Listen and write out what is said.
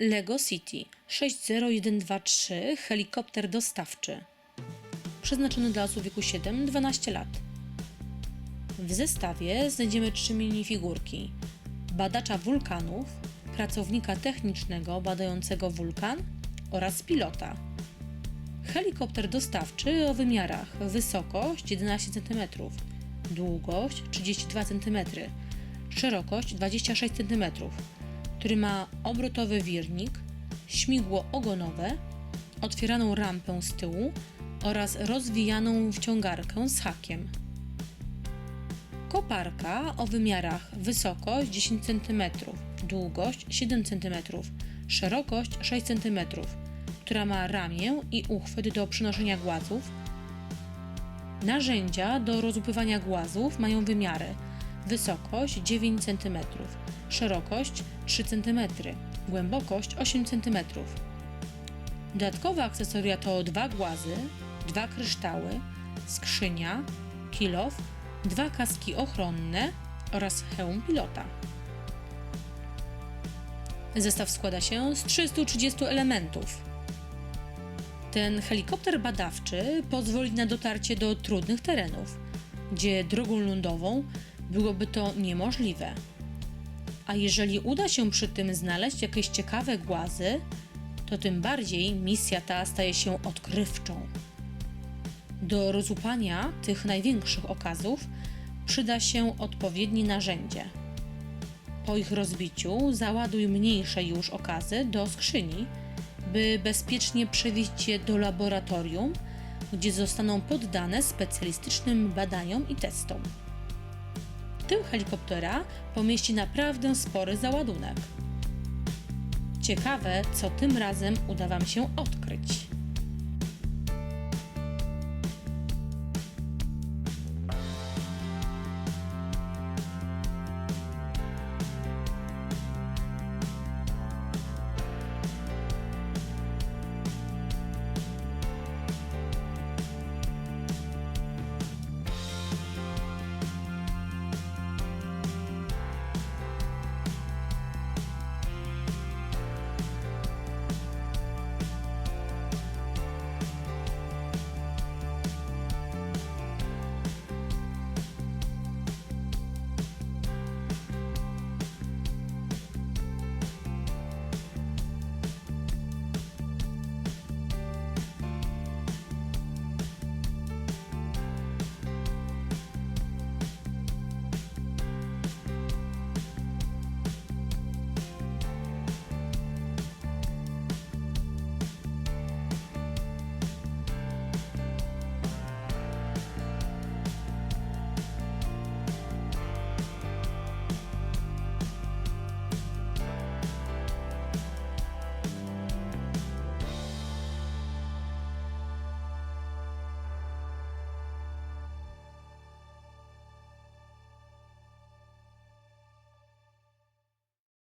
Lego City 60123 helikopter dostawczy. Przeznaczony dla osób wieku 7-12 lat. W zestawie znajdziemy trzy minifigurki: badacza wulkanów, pracownika technicznego badającego wulkan oraz pilota. Helikopter dostawczy o wymiarach wysokość 11 cm, długość 32 cm, szerokość 26 cm, który ma obrotowy wirnik, śmigło ogonowe, otwieraną rampę z tyłu oraz rozwijaną wciągarkę z hakiem. Koparka o wymiarach wysokość 10 cm, długość 7 cm, szerokość 6 cm, która ma ramię i uchwyt do przenoszenia głazów. Narzędzia do rozłupywania głazów mają wymiary wysokość 9 cm, szerokość 3 cm, głębokość 8 cm. Dodatkowe akcesoria to dwa głazy, dwa kryształy, skrzynia, kilof, dwa kaski ochronne oraz hełm pilota. Zestaw składa się z 330 elementów. Ten helikopter badawczy pozwoli na dotarcie do trudnych terenów, gdzie drogą lądową byłoby to niemożliwe. A jeżeli uda się przy tym znaleźć jakieś ciekawe głazy, to tym bardziej misja ta staje się odkrywczą. Do rozłupania tych największych okazów przyda się odpowiednie narzędzie. Po ich rozbiciu załaduj mniejsze już okazy do skrzyni, by bezpiecznie przewieźć je do laboratorium, gdzie zostaną poddane specjalistycznym badaniom i testom. Tył helikoptera pomieści naprawdę spory załadunek. Ciekawe, co tym razem uda Wam się odkryć.